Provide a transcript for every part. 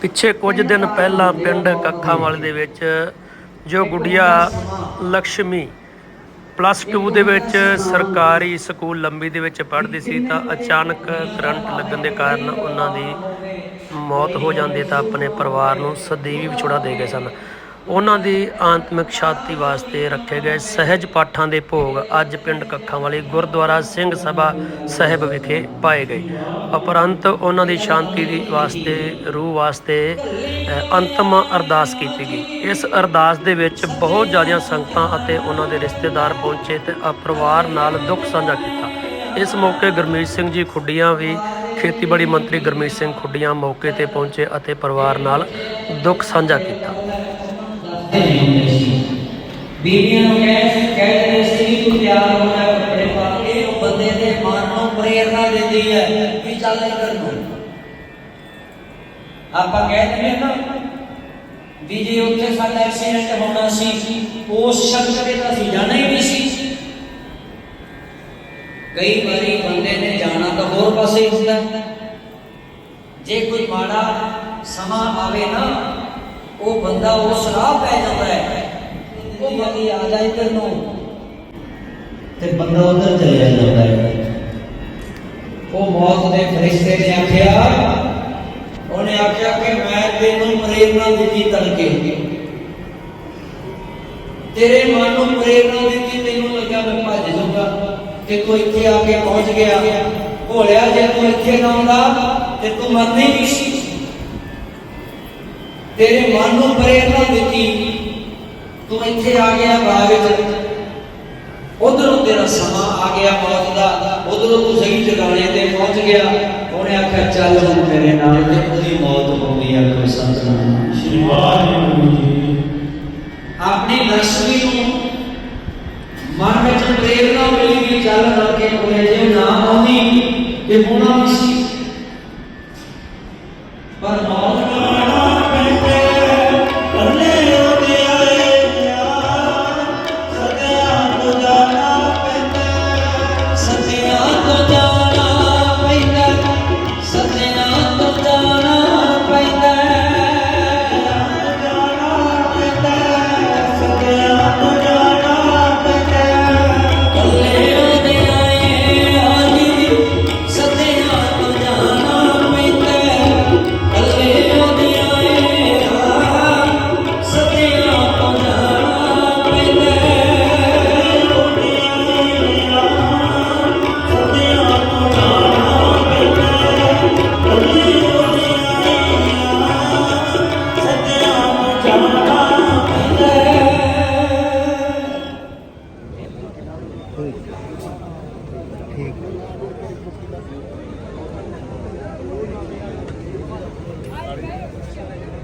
ਪਿੱਛੇ ਕੁਝ ਦਿਨ ਪਹਿਲਾਂ ਪਿੰਡ ਕੱਖਾਂਵਾਲੇ ਦੇ ਵਿੱਚ ਜੋ ਗੁੱਡੀਆ ਲక్ష్ਮੀ ਪਲੱਸ 2 ਦੇ ਵਿੱਚ ਸਰਕਾਰੀ ਸਕੂਲ ਲੰਬੀ ਦੇ ਵਿੱਚ ਪੜ੍ਹਦੀ ਸੀ ਤਾਂ ਅਚਾਨਕ ਕਰੰਟ ਲੱਗਣ ਦੇ ਕਾਰਨ ਉਹਨਾਂ ਦੀ ਮੌਤ ਹੋ ਜਾਂਦੀ ਤਾਂ ਆਪਣੇ ਪਰਿਵਾਰ ਨੂੰ ਸਦੀਵੀ ਵਿਛੋੜਾ ਦੇ ਗਏ ਸਨ। ਉਹਨਾਂ ਦੀ ਆਤਮਿਕ ਸ਼ਾਂਤੀ ਵਾਸਤੇ ਰੱਖੇ ਗਏ ਸਹਿਜ ਪਾਠਾਂ ਦੇ ਭੋਗ ਅੱਜ ਪਿੰਡ ਕੱਖਾਂ ਵਾਲੇ ਗੁਰਦੁਆਰਾ ਸਿੰਘ ਸਭਾ ਸਾਹਿਬ ਵਿਖੇ ਪਾਏ ਗਏ। ਉਪਰੰਤ ਉਹਨਾਂ ਦੀ ਸ਼ਾਂਤੀ ਦੀ ਵਾਸਤੇ ਰੂਹ ਵਾਸਤੇ ਅੰਤਮ ਅਰਦਾਸ ਕੀਤੀ ਗਈ। ਇਸ ਅਰਦਾਸ ਦੇ ਵਿੱਚ ਬਹੁਤ ਜ਼ਿਆਦੀਆਂ ਸੰਗਤਾਂ ਅਤੇ ਉਹਨਾਂ ਦੇ ਰਿਸ਼ਤੇਦਾਰ ਪਹੁੰਚੇ ਤੇ ਅ, ਪਰਿਵਾਰ ਨਾਲ ਦੁੱਖ ਸਾਂਝਾ ਕੀਤਾ। ਇਸ ਮੌਕੇ ਗੁਰਮੀਤ ਸਿੰਘ ਜੀ ਖੁੱਡੀਆਂ ਵੀ ਖੇਤੀਬਾੜੀ ਮੰਤਰੀ ਗੁਰਮੀਤ ਸਿੰਘ ਖੁੱਡੀਆਂ ਮੌਕੇ ਤੇ ਪਹੁੰਚੇ ਅਤੇ ਪਰਿਵਾਰ ਨਾਲ ਦੁੱਖ ਸਾਂਝਾ ਕੀਤਾ। ਬੀਬੀਆਂ ਨੂੰ ਕਹਿ ਕਹਿ ਦਿੰਦੇ ਸੀ ਵੀ ਤੂੰ ਤਿਆਰ ਹੋ ਜਾ ਕੱਪੜੇ ਪਾ ਕੇ ਉਹ ਬੰਦੇ ਦੇ ਮਨ ਨੂੰ ਪ੍ਰੇਰਣਾ ਦਿੰਦੀ ਹੈ ਵੀ ਚੱਲ ਇੱਧਰ ਨੂੰ ਆਪਾਂ ਕਹਿ ਦਿੰਦੇ ਨਾ ਵੀ ਜੇ ਉੱਥੇ ਸਾਡਾ ਐਕਸੀਡੈਂਟ ਹੋਣਾ ਸੀ ਉਸ ਸ਼ਖਸ ਦੇ ਤਾਂ ਅਸੀਂ ਜਾਣਾ ਹੀ ਨਹੀਂ ਸੀ ਕਈ ਵਾਰੀ ਬੰਦੇ ਨੇ ਜਾਣਾ ਤਾਂ ਹੋਰ ਪਾਸੇ ਹੁੰਦਾ ਜੇ ਕੋਈ ਮਾੜਾ ਸਮਾਂ ਆਵੇ ਨਾ ਉਹ ਬੰਦਾ ਉਸ ਰਾਹ ਪੈ ਜਾਂਦਾ ਹੈ। ਉਹ ਮਗੀ ਆ ਜਾ ਇੱਧਰ ਨੂੰ। ਤੇ ਬੰਦਾ ਉਧਰ ਚਲੇ ਜਾਂਦਾ ਹੈ। ਉਹ ਮੌਤ ਦੇ ਫਰਿਸ਼ਤੇ ਨੇ ਆਖਿਆ ਉਹਨੇ ਆਖਿਆ ਕਿ ਮੈਂ ਤੈਨੂੰ ਪ੍ਰੇਰਣਾ ਦਿੱਤੀ ਤੜਕੇ। ਤੇਰੇ ਮਨ ਨੂੰ ਪ੍ਰੇਰਣਾ ਦਿੱਤੀ ਤੈਨੂੰ ਲੱਗਾ ਮੈਂ ਭੱਜ ਜਾਊਗਾ। ਤੇ ਤੂੰ ਇੱਥੇ ਆ ਕੇ ਪਹੁੰਚ ਗਿਆ। ਭੋਲਿਆ ਜੇ ਤੂੰ ਇੱਥੇ ਨਾ ਆਉਂਦਾ ਤੇ ਤੂੰ ਮਰਨੀ ਨਹੀਂ ਸੀ तेरे मन प्रेरणा दी तू इतने आ गया बाग उधरों तेरा समा आ गया मौत का उधरों तू सही ठिकाने ते पहुँच गया। उन्हें आख्या चल हम तेरे नाल मौत हो गई है कोई अपनी नर्सरी मन में प्रेरणा मिली भी चल करके कोई जे ना आनी होना भी सी। पर मौत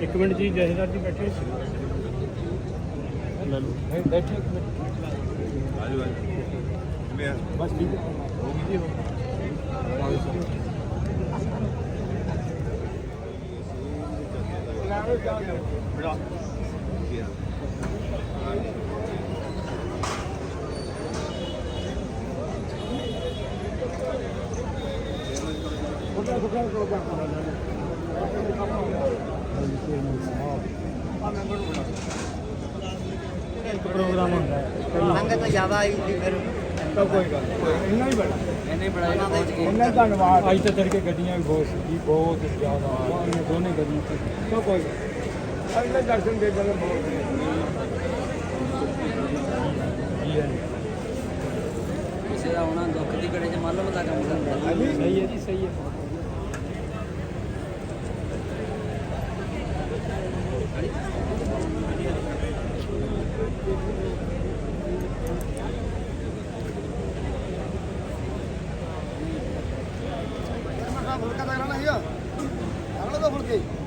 ਇੱਕ ਮਿੰਟ ਜੀ ਜਹੇਦਾਰ ਜੀ ਬੈਠੇ ਸੀ। ਲੈ ਲਓ। ਬੈਠੇ ਇੱਕ ਮਿੰਟ। ਆਜੋ ਆਜੋ। ਬਸ ਠੀਕ ਹੈ। ਹੋ ਗਈ ਜੀ ਹੋ ਬੜਾ। ਪ੍ਰੋਗਰਾਮ ਹੁੰਦਾ ਹੈ ਸੰਗਤ ਜ਼ਿਆਦਾ ਆਈ ਸੀ ਫਿਰ ਤਾਂ ਕੋਈ ਗੱਲ ਨਹੀਂ। ਇੰਨਾ ਹੀ ਬੜਾ ਇਹਨੇ ਬੜਾ ਇਹਨਾਂ ਦੇ ਇੰਨਾ ਧੰਨਵਾਦ ਅੱਜ ਤਾਂ ਤੜਕੇ ਗੱਡੀਆਂ ਵੀ ਬਹੁਤ ਸੀ ਬਹੁਤ ਜ਼ਿਆਦਾ ਆਈਆਂ ਦੋਨੇ ਗੱਡੀਆਂ ਸੀ ਤਾਂ ਕੋਈ ਗੱਲ ਨਹੀਂ। ਅੱਜ ਤਾਂ ਦਰਸ਼ਨ ਦੇ ਬਲ ਬਹੁਤ ਜੀ ਹਾਂ ਕਿਸੇ ਦਾ ਆਉਣਾ ਦੁੱਖ ਦੀ ਘੜੇ 'ਚ ਮੱਲਮ ਦਾ ਕੰਮ ਕਰਦਾ ਸਹੀ ਹੈ ਜੀ ਸਹੀ ਹੈ हल्का लग रहा ना भैया हल्का तो फुल्की